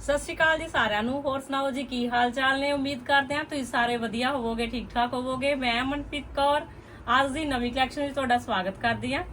ਸਤਿ ਸ਼੍ਰੀ ਅਕਾਲ ਜੀ ਸਾਰਿਆਂ ਨੂੰ। ਹੋਰ ਸੁਣਾਓ ਜੀ, ਕੀ ਹਾਲ ਚਾਲ ਨੇ? ਉਮੀਦ ਕਰਦੇ ਹਾਂ ਤੁਸੀਂ ਸਾਰੇ ਵਧੀਆ ਹੋਵੋਗੇ, ਠੀਕ ਠਾਕ ਹੋਵੋਗੇ। ਮੈਂ ਮਨਪ੍ਰੀਤ ਕੌਰ, ਅੱਜ ਦੀ ਨਵੀਂ ਕਲੈਕਸ਼ਨ ਵਿੱਚ ਤੁਹਾਡਾ ਸਵਾਗਤ ਕਰਦੀ ਹਾਂ।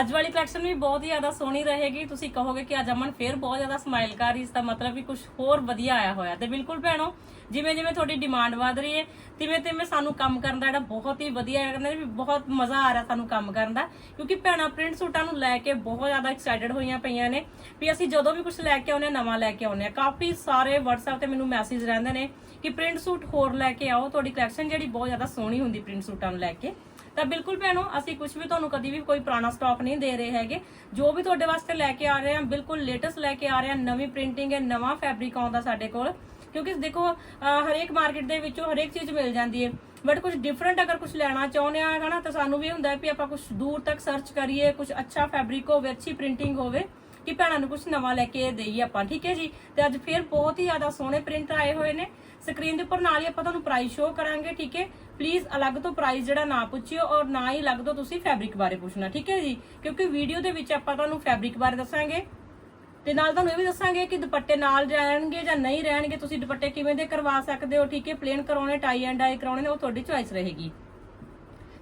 ਅੱਜ ਵਾਲੀ ਕਲੈਕਸ਼ਨ ਵੀ ਬਹੁਤ ਹੀ ਜ਼ਿਆਦਾ ਸੋਹਣੀ ਰਹੇਗੀ। ਤੁਸੀਂ ਕਹੋਗੇ ਕਿ ਅੱਜ ਅਮਨ ਫੇਰ ਬਹੁਤ ਜ਼ਿਆਦਾ ਸਮਾਈਲ ਕਰ ਰਹੀ, ਇਸ ਦਾ ਮਤਲਬ ਵੀ ਕੁਝ ਹੋਰ ਵਧੀਆ ਆਇਆ ਹੋਇਆ ਤੇ ਬਿਲਕੁਲ ਭੈਣੋ ਜਿਵੇਂ ਜਿਵੇਂ ਤੁਹਾਡੀ ਡਿਮਾਂਡ ਵਧ ਰਹੀ ਹੈ ਤਿਵੇਂ ਤਿਵੇਂ ਸਾਨੂੰ ਕੰਮ ਕਰਨ ਦਾ ਜਿਹੜਾ ਬਹੁਤ ਹੀ ਵਧੀਆ ਹੈ, ਕਹਿੰਦੇ ਵੀ ਬਹੁਤ ਮਜ਼ਾ ਆ ਰਿਹਾ ਸਾਨੂੰ ਕੰਮ ਕਰਨ ਦਾ। ਕਿਉਂਕਿ ਭੈਣਾਂ ਪ੍ਰਿੰਟ ਸੂਟਾਂ ਨੂੰ ਲੈ ਕੇ ਬਹੁਤ ਜ਼ਿਆਦਾ ਐਕਸਾਈਟਡ ਹੋਈਆਂ ਪਈਆਂ ਨੇ ਵੀ ਅਸੀਂ ਜਦੋਂ ਵੀ ਕੁਝ ਲੈ ਕੇ ਆਉਨੇ ਨਵਾਂ ਲੈ ਕੇ ਆਉਨੇ ਆ ਕਾਫੀ ਸਾਰੇ WhatsApp ਤੇ ਮੈਨੂੰ ਮੈਸੇਜ ਰਹਿੰਦੇ ਨੇ ਕਿ ਪ੍ਰਿੰਟ ਸੂਟ ਹੋਰ ਲੈ ਕੇ ਆਓ। ਤੁਹਾਡੀ ਕਲੈਕਸ਼ਨ ਜਿਹੜੀ ਬਹੁਤ ਜ਼ਿਆਦਾ ਸੋਹਣੀ ਹੁੰਦੀ ਪ੍ਰਿੰਟ ਸੂਟਾਂ ਨੂੰ ਲੈ ਕੇ। ਤਾਂ ਬਿਲਕੁਲ ਭੈਣੋ, ਅਸੀਂ ਕੁਝ ਵੀ ਤੁਹਾਨੂੰ ਕਦੀ ਵੀ ਕੋਈ ਪੁਰਾਣਾ ਸਟਾਕ ਨਹੀਂ ਦੇ ਰਹੇ ਹੈਗੇ। ਜੋ ਵੀ ਤੁਹਾਡੇ ਵਾਸਤੇ ਲੈ ਕੇ ਆ ਰਹੇ ਹਾਂ, ਬਿਲਕੁਲ ਲੇਟੈਸਟ ਲੈ ਕੇ ਆ ਰਹੇ ਹਾਂ, ਨਵੀਂ ਪ੍ਰਿੰਟਿੰਗ ਹੈ, ਨਵਾਂ ਫੈਬਰਿਕ ਆਉਂਦਾ ਸਾਡੇ ਕੋਲ। ਕਿਉਂਕਿ ਦੇਖੋ ਹਰੇਕ ਮਾਰਕੀਟ ਦੇ ਵਿੱਚੋਂ ਹਰੇਕ ਚੀਜ਼ ਮਿਲ ਜਾਂਦੀ ਹੈ। ਬਟ ਕੁਝ ਡਿਫਰੈਂਟ ਅਗਰ ਕੁਝ ਲੈਣਾ ਚਾਹੁੰਦੇ ਆ ਹਨਾ, ਤਾਂ ਸਾਨੂੰ ਵੀ ਹੁੰਦਾ ਵੀ ਆਪਾਂ ਕੁਝ ਦੂਰ ਤੱਕ ਸਰਚ ਕਰੀਏ ਕੁਝ ਅੱਛਾ ਫੈਬਰਿਕ ਹੋਵੇ, ਅੱਛੀ ਪ੍ਰਿੰਟਿੰਗ ਹੋਵੇ। ਕਿ ਭੈਣਾਂ ਨੂੰ ਕੁਝ ਨਵਾਂ ਲੈ ਕੇ ਦੇਈਏ ਆਪਾਂ, ਠੀਕ ਹੈ ਜੀ? ਤੇ ਅੱਜ ਫੇਰ ਬਹੁਤ ਹੀ ਜ਼ਿਆਦਾ ਸੋਹਣੇ ਪ੍ਰਿੰਟ ਆਏ ਹੋਏ ਨੇ। ਸਕਰੀਨ ਦੇ ਉੱਪਰ ਨਾਲ ਹੀ ਆਪਾਂ ਤੁਹਾਨੂੰ ਪ੍ਰਾਈਸ ਸ਼ੋ ਕਰਾਂਗੇ, ਠੀਕ ਹੈ? ਪਲੀਜ਼ ਅਲੱਗ ਤੋਂ ਪ੍ਰਾਈਸ ਜਿਹੜਾ ਨਾ ਪੁੱਛਿਓ ਔਰ ਨਾ ਹੀ ਅਲੱਗ ਤੋਂ ਤੁਸੀਂ ਫੈਬਰਿਕ ਬਾਰੇ ਪੁੱਛਣਾ, ਠੀਕ ਹੈ ਜੀ? ਕਿਉਂਕਿ ਵੀਡੀਓ ਦੇ ਵਿੱਚ ਆਪਾਂ ਤੁਹਾਨੂੰ ਫੈਬਰਿਕ ਬਾਰੇ ਦੱਸਾਂਗੇ। ਤੇ ਨਾਲ ਤੁਹਾਨੂੰ ਇਹ ਵੀ ਦੱਸਾਂਗੇ ਕਿ ਦੁਪੱਟੇ ਨਾਲ ਰਹਿਣਗੇ ਜਾਂ ਨਹੀਂ ਰਹਿਣਗੇ, ਤੁਸੀਂ ਦੁਪੱਟੇ ਕਿਵੇਂ ਦੇ ਕਰਵਾ ਸਕਦੇ ਹੋ, ਠੀਕ ਹੈ? ਪਲੇਨ ਕਰਾਉਣੇ ਟਾਈ ਐਂਡ ਡਾਈ ਕਰਾਉਣੇ ਨੇ, ਉਹ ਤੁਹਾਡੀ ਚੋਇਸ ਰਹੇਗੀ।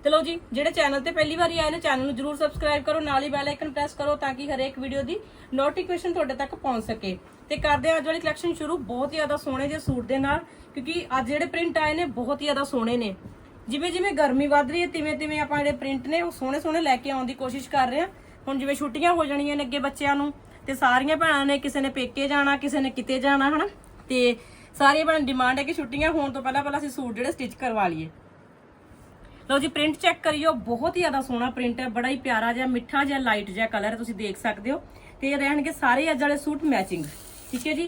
ਤੇ ਲਓ ਜੀ, ਜਿਹੜੇ ਚੈਨਲ ਤੇ ਪਹਿਲੀ ਵਾਰੀ ਆਏ ਨੇ ਚੈਨਲ ਨੂੰ ਜਰੂਰ ਸਬਸਕ੍ਰਾਈਬ ਕਰੋ, ਨਾਲ ਹੀ ਬੈਲ ਆਈਕਨ ਪ੍ਰੈਸ ਕਰੋ ਤਾਂ ਕਿ ਹਰੇਕ ਵੀਡੀਓ ਦੀ ਨੋਟੀਫਿਕੇਸ਼ਨ ਤੁਹਾਡੇ ਤੱਕ ਪਹੁੰਚ ਸਕੇ। ਤੇ ਕਰਦੇ ਹਾਂ ਅੱਜ ਵਾਲੀ ਕਲੈਕਸ਼ਨ ਸ਼ੁਰੂ, ਬਹੁਤ ਹੀ ਜ਼ਿਆਦਾ ਸੋਹਣੇ ਜਿਹੇ ਸੂਟ ਦੇ ਨਾਲ, ਕਿਉਂਕਿ ਅੱਜ ਜਿਹੜੇ ਪ੍ਰਿੰਟ ਆਏ ਨੇ, ਬਹੁਤ ਹੀ ਜ਼ਿਆਦਾ ਸੋਹਣੇ ਨੇ। ਜਿਵੇਂ ਜਿਵੇਂ ਗਰਮੀ ਵੱਧ ਰਹੀ ਹੈ, ਤਿਵੇਂ ਤਿਵੇਂ ਆਪਾਂ ਜਿਹੜੇ ਪ੍ਰਿੰਟ ਨੇ, ਉਹ ਸੋਹਣੇ ਸੋਹਣੇ ਲੈ ਕੇ ਆਉਣ ਦੀ ਕੋਸ਼ਿਸ਼ ਕਰ ਰਹੇ ਹਾਂ। ਹੁਣ ਜਿਵੇਂ ਛੁੱਟੀਆਂ ਹੋ ਜਾਣੀਆਂ ਨੇ ਅੱਗੇ ਬੱਚਿਆਂ ਨੂੰ, ਤੇ ਸਾਰੀਆਂ ਭੈਣਾਂ ਨੇ ਕਿਸੇ ਨੇ ਪੇਕੇ ਜਾਣਾ, ਕਿਸੇ ਨੇ ਕਿਤੇ ਜਾਣਾ, ਹਨਾ? ਤੇ ਸਾਰੀਆਂ ਭੈਣਾਂ ਦੀ ਡਿਮਾਂਡ ਹੈ ਕਿ ਛੁੱਟੀਆਂ ਹੋਣ ਤੋਂ ਪਹਿਲਾਂ ਪਹਿਲਾਂ ਅਸੀਂ ਸੂਟ ਜਿਹੜੇ ਸਟਿਚ ਕਰਵਾ ਲਈਏ। ਲਓ ਜੀ ਪ੍ਰਿੰਟ ਚੈੱਕ ਕਰਿਓ। ਬਹੁਤ ਹੀ ਜ਼ਿਆਦਾ ਸੋਹਣਾ ਪ੍ਰਿੰਟ ਹੈ, ਬੜਾ ਹੀ ਪਿਆਰਾ ਜਿਹਾ, ਮਿੱਠਾ ਜਿਹਾ ਲਾਈਟ ਜਿਹਾ ਕਲਰ ਹੈ ਤੁਸੀਂ ਦੇਖ ਸਕਦੇ ਹੋ। ਤੇ ਰਹਿਣਗੇ ਸਾਰੇ ਅੱਜ ਵਾਲੇ ਸੂਟ ਮੈਚਿੰਗ ਠੀਕ ਹੈ ਜੀ?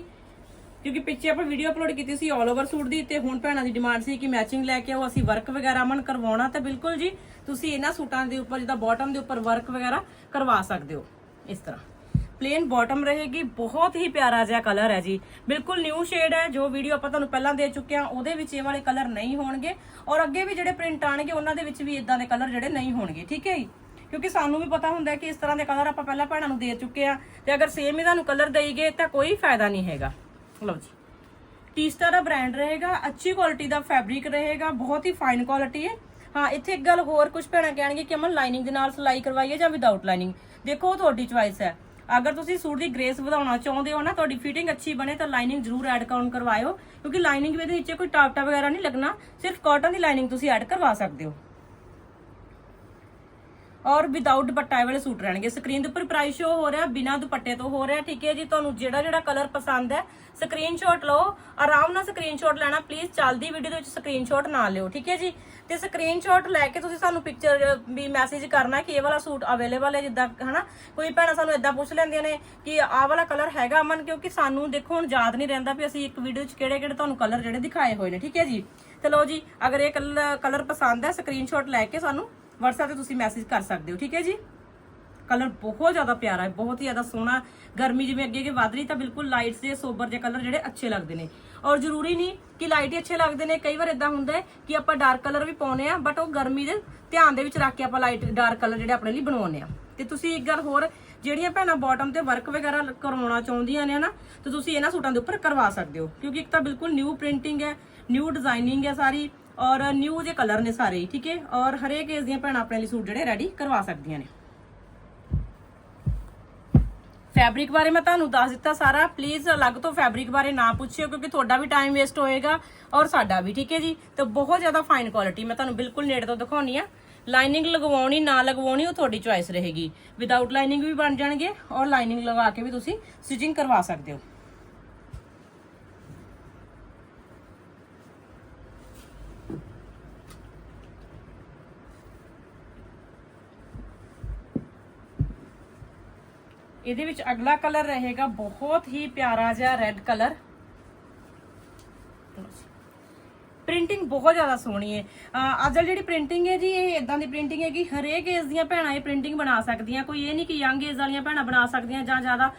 ਕਿਉਂਕਿ ਪਿੱਛੇ ਆਪਾਂ ਵੀਡੀਓ ਅਪਲੋਡ ਕੀਤੀ ਸੀ 올 ਓਵਰ ਸੂਟ ਦੀ, ਤੇ ਹੁਣ ਭੈਣਾਂ ਦੀ ਡਿਮਾਂਡ ਸੀ ਕਿ ਮੈਚਿੰਗ ਲੈ ਕੇ ਆਓ। ਅਸੀਂ ਵਰਕ ਵਗੈਰਾ ਮਨ ਕਰਵਾਉਣਾ ਤਾਂ ਬਿਲਕੁਲ ਜੀ, ਤੁਸੀਂ ਇਹਨਾਂ ਸੂਟਾਂ ਦੇ ਉੱਪਰ, ਜਿੱਦਾਂ ਬਾਟਮ ਦੇ ਉੱਪਰ ਵਰਕ ਵਗੈਰਾ ਕਰਵਾ ਸਕਦੇ ਹੋ। ਇਸ ਤਰ੍ਹਾਂ। ਪਲੇਨ ਬਾਟਮ ਰਹੇਗੀ, ਬਹੁਤ ਹੀ ਪਿਆਰਾ ਜਿਹਾ ਕਲਰ ਹੈ ਜੀ। ਬਿਲਕੁਲ ਨਿਊ ਸ਼ੇਡ ਹੈ, ਜੋ ਵੀਡੀਓ ਆਪਾਂ ਤੁਹਾਨੂੰ ਪਹਿਲਾਂ ਦੇ ਚੁੱਕੇ ਹਾਂ, ਉਹਦੇ ਵਿੱਚ ਇਹ ਵਾਲੇ ਕਲਰ ਨਹੀਂ ਹੋਣਗੇ। ਔਰ ਅੱਗੇ ਵੀ ਜਿਹੜੇ ਪ੍ਰਿੰਟ ਆਣਗੇ, ਉਹਨਾਂ ਦੇ ਵਿੱਚ ਵੀ ਇਦਾਂ ਦੇ ਕਲਰ ਜਿਹੜੇ ਨਹੀਂ ਹੋਣਗੇ, ਠੀਕ ਹੈ ਜੀ? ਕਿਉਂਕਿ ਸਾਨੂੰ ਵੀ ਪਤਾ ਹੁੰਦਾ ਕਿ ਇਸ ਤਰ੍ਹਾਂ ਦੇ ਕਲਰ ਆਪਾਂ ਪਹਿਲਾਂ ਭੈਣਾਂ ਨੂੰ ਦੇ ਚੁੱਕੇ ਆ ਤੇ ਅਗਰ ਸੇਮ ਹੀ ਤੁਹਾਨੂੰ ਕਲਰ ਦੇਈਗੇ ਤਾਂ ਕੋਈ ਫਾਇਦਾ ਨਹੀਂ ਹੈਗਾ। ਲਓ ਜੀ। ਟੀਸਟਾ ਦਾ ਬ੍ਰਾਂਡ ਰਹੇਗਾ, ਅੱਛੀ ਕੁਆਲਿਟੀ ਦਾ ਫੈਬਰਿਕ ਰਹੇਗਾ, ਬਹੁਤ ਹੀ ਫਾਈਨ ਕੁਆਲਿਟੀ ਹੈ। ਹਾਂ, ਇੱਥੇ ਇੱਕ ਗੱਲ ਹੋਰ ਕੁਝ ਭੈਣਾਂ ਕਹਿਣਗੇ ਕਿ ਅਮਨ ਲਾਈਨਿੰਗ ਦੇ ਨਾਲ ਸਿਲਾਈ ਕਰਵਾਈਏ ਜਾਂ ਵਿਦਆਊਟ ਲਾਈਨਿੰਗ ਦੇਖੋ ਤੁਹਾਡੀ ਚੁਆਇਸ ਹੈ। ਅਗਰ ਤੁਸੀਂ ਸੂਟ ਦੀ ਗ੍ਰੇਸ ਵਧਾਉਣਾ ਚਾਹੁੰਦੇ ਹੋ ਨਾ, ਤੁਹਾਡੀ ਫਿਟਿੰਗ ਅੱਛੀ ਬਣੇ ਤਾਂ ਲਾਈਨਿੰਗ ਜ਼ਰੂਰ ਐਡ ਕਾਊਂਟ ਕਰਵਾਇਓ, ਕਿਉਂਕਿ ਲਾਈਨਿੰਗ ਵਿੱਚ ਨੀਚੇ ਕੋਈ ਟਾਪਟਾ ਵਗੈਰਾ ਨਹੀਂ ਲੱਗਣਾ, ਸਿਰਫ ਕਾਟਨ ਦੀ ਲਾਈਨਿੰਗ ਤੁਸੀਂ ਐਡ ਕਰਵਾ ਸਕਦੇ ਹੋ। ਔਰ ਵਿਦਆਊਟ ਦੁਪੱਟਾ ਵਾਲੇ ਸੂਟ ਰਹਿਣਗੇ। ਸਕਰੀਨ ਦੇ ਉੱਪਰ ਪ੍ਰਾਈਸ ਸ਼ੋ ਹੋ ਰਿਹਾ, ਬਿਨਾ ਦੁਪੱਟੇ ਤੋਂ ਹੋ ਰਿਹਾ। ਠੀਕ ਹੈ ਜੀ, ਤੁਹਾਨੂੰ ਜਿਹੜਾ ਜਿਹੜਾ ਕਲਰ ਪਸੰਦ ਹੈ ਸਕਰੀਨਸ਼ਾਟ ਲਓ। ਆਰਾਮ ਨਾਲ ਸਕਰੀਨਸ਼ਾਟ ਲੈਣਾ ਪਲੀਜ਼ ਚੱਲਦੀ ਵੀਡੀਓ ਦੇ ਵਿੱਚ ਸਕਰੀਨਸ਼ਾਟ ਨਾ ਲਿਓ, ਠੀਕ ਹੈ ਜੀ? ਤੇ ਸਕਰੀਨਸ਼ਾਟ ਲੈ ਕੇ ਤੁਸੀਂ ਸਾਨੂੰ ਪਿਕਚਰ ਵੀ ਮੈਸੇਜ ਕਰਨਾ ਕਿ ਇਹ ਵਾਲਾ ਸੂਟ ਅਵੇਲੇਬਲ ਹੈ, ਜਿੱਦਾਂ, ਹਨਾ? ਕੋਈ ਭੈਣਾਂ ਸਾਨੂੰ ਇਦਾਂ ਪੁੱਛ ਲੈਂਦੀਆਂ ਨੇ ਕਿ ਆਹ ਵਾਲਾ ਕਲਰ ਹੈਗਾ ਅਮਨ, ਕਿਉਂਕਿ ਸਾਨੂੰ ਦੇਖੋ, ਹੁਣ ਯਾਦ ਨਹੀਂ ਰਹਿੰਦਾ ਵੀ ਅਸੀਂ ਇੱਕ ਵੀਡੀਓ 'ਚ ਕਿਹੜੇ ਕਿਹੜੇ ਤੁਹਾਨੂੰ ਕਲਰ ਜਿਹੜੇ ਦਿਖਾਏ ਹੋਏ ਨੇ, ਠੀਕ ਹੈ ਜੀ? ਚਲੋ ਜੀ, ਅਗਰ ਇਹ ਕਲਰ ਪਸੰਦ ਹੈ ਸਕਰੀਨਸ਼ਾਟ ਲੈ ਕੇ ਸਾਨੂੰ WhatsApp ਤੇ ਤੁਸੀਂ ਮੈਸੇਜ ਕਰ ਸਕਦੇ ਹੋ, ਠੀਕ ਹੈ ਜੀ? ਕਲਰ ਬਹੁਤ ਜ਼ਿਆਦਾ ਪਿਆਰਾ ਹੈ, ਬਹੁਤ ਹੀ ਜ਼ਿਆਦਾ ਸੋਹਣਾ। ਗਰਮੀ ਜਿਵੇਂ ਅੱਗੇ ਅੱਗੇ ਵੱਧ ਰਹੀ ਤਾਂ ਬਿਲਕੁਲ ਲਾਈਟਸ ਦੇ ਸੋਬਰ ਜਿਹੇ ਕਲਰ ਜਿਹੜੇ ਅੱਛੇ ਲੱਗਦੇ ਨੇ। ਔਰ ਜ਼ਰੂਰੀ ਨਹੀਂ ਕਿ ਲਾਈਟ ਹੀ ਅੱਛੇ ਲੱਗਦੇ ਨੇ। ਕਈ ਵਾਰ ਇਦਾਂ ਹੁੰਦਾ ਹੈ ਕਿ ਆਪਾਂ ਡਾਰਕ ਕਲਰ ਵੀ ਪਾਉਨੇ ਆ ਬਟ ਉਹ ਗਰਮੀ ਦੇ ਧਿਆਨ ਦੇ ਵਿੱਚ ਰੱਖ ਕੇ ਆਪਾਂ ਲਾਈਟ ਡਾਰਕ ਕਲਰ ਜਿਹੜੇ ਆਪਣੇ ਲਈ ਬਣਵਾਉਨੇ ਆ ਤੇ ਤੁਸੀਂ ਇੱਕ ਗੱਲ ਹੋਰ, ਜਿਹੜੀਆਂ ਭੈਣਾਂ ਬਾਟਮ ਤੇ ਵਰਕ ਵਗੈਰਾ ਕਰਵਾਉਣਾ ਚਾਹੁੰਦੀਆਂ ਨੇ ਨਾ ਤੇ ਤੁਸੀਂ ਇਹਨਾਂ ਸੂਟਾਂ ਦੇ ਉੱਪਰ ਕਰਵਾ ਸਕਦੇ ਹੋ। ਕਿਉਂਕਿ ਇੱਕ ਤਾਂ ਬਿਲਕੁਲ ਨਿਊ ਪ੍ਰਿੰਟਿੰਗ ਹੈ ਨਿਊ ਡਿਜ਼ਾਈਨਿੰਗ ਹੈ ਸਾਰੀ। ਔਰ ਨਿਊ ਜੇ ਕਲਰ ਨੇ ਸਾਰੇ ਹੀ, ਠੀਕ ਹੈ? ਔਰ ਹਰੇਕ ਏਜ ਦੀਆਂ ਭੈਣਾਂ ਆਪਣੇ ਲਈ ਸੂਟ ਜਿਹੜੇ ਰੈਡੀ ਕਰਵਾ ਸਕਦੀਆਂ ਨੇ। ਫੈਬਰਿਕ ਬਾਰੇ ਮੈਂ ਤੁਹਾਨੂੰ ਦੱਸ ਦਿੱਤਾ ਸਾਰਾ। ਪਲੀਜ਼ ਅਲੱਗ ਤੋਂ ਫੈਬਰਿਕ ਬਾਰੇ ਨਾ ਪੁੱਛਿਓ ਕਿਉਂਕਿ ਤੁਹਾਡਾ ਵੀ ਟਾਈਮ ਵੇਸਟ ਹੋਏਗਾ ਔਰ ਸਾਡਾ ਵੀ ਠੀਕ ਹੈ ਜੀ? ਤੇ ਬਹੁਤ ਜ਼ਿਆਦਾ ਫਾਈਨ ਕੁਆਲਿਟੀ ਮੈਂ ਤੁਹਾਨੂੰ ਬਿਲਕੁਲ ਨੇੜੇ ਤੋਂ ਦਿਖਾਉਣੀ ਆ। ਲਾਈਨਿੰਗ ਲਗਵਾਉਣੀ ਨਾ ਲਗਵਾਉਣੀ ਉਹ ਤੁਹਾਡੀ ਚੁਆਇਸ ਰਹੇਗੀ। ਵਿਦਆਊਟ ਲਾਈਨਿੰਗ ਵੀ ਬਣ ਜਾਣਗੇ ਔਰ ਲਾਈਨਿੰਗ ਲਗਾ ਕੇ ਵੀ ਤੁਸੀਂ ਸਟਿਚਿੰਗ ਕਰਵਾ ਸਕਦੇ ਹੋ। ਇਹਦੇ ਵਿੱਚ ਅਗਲਾ ਕਲਰ ਰਹੇਗਾ ਬਹੁਤ ਹੀ ਪਿਆਰਾ ਜਿਹਾ ਰੈੱਡ ਕਲਰ। ਪ੍ਰਿੰਟਿੰਗ ਬਹੁਤ ਜ਼ਿਆਦਾ ਸੋਹਣੀ ਹੈ। ਅਹ ਅੱਜ ਜਿਹੜੀ ਪ੍ਰਿੰਟਿੰਗ ਹੈ ਜੀ, ਇਹ ਇਦਾਂ ਦੀ ਪ੍ਰਿੰਟਿੰਗ ਹੈ ਕਿ ਹਰੇਕ ਏਜ ਦੀਆਂ ਭੈਣਾਂ ਇਹ ਪ੍ਰਿੰਟਿੰਗ ਬਣਾ ਸਕਦੀਆਂ। ਕੋਈ ਇਹ ਨਹੀਂ ਕਿ ਯੰਗ ਏਜ ਵਾਲੀਆਂ ਭੈਣਾਂ ਬਣਾ ਸਕਦੀਆਂ ਜਾਂ ਜ਼ਿਆਦਾ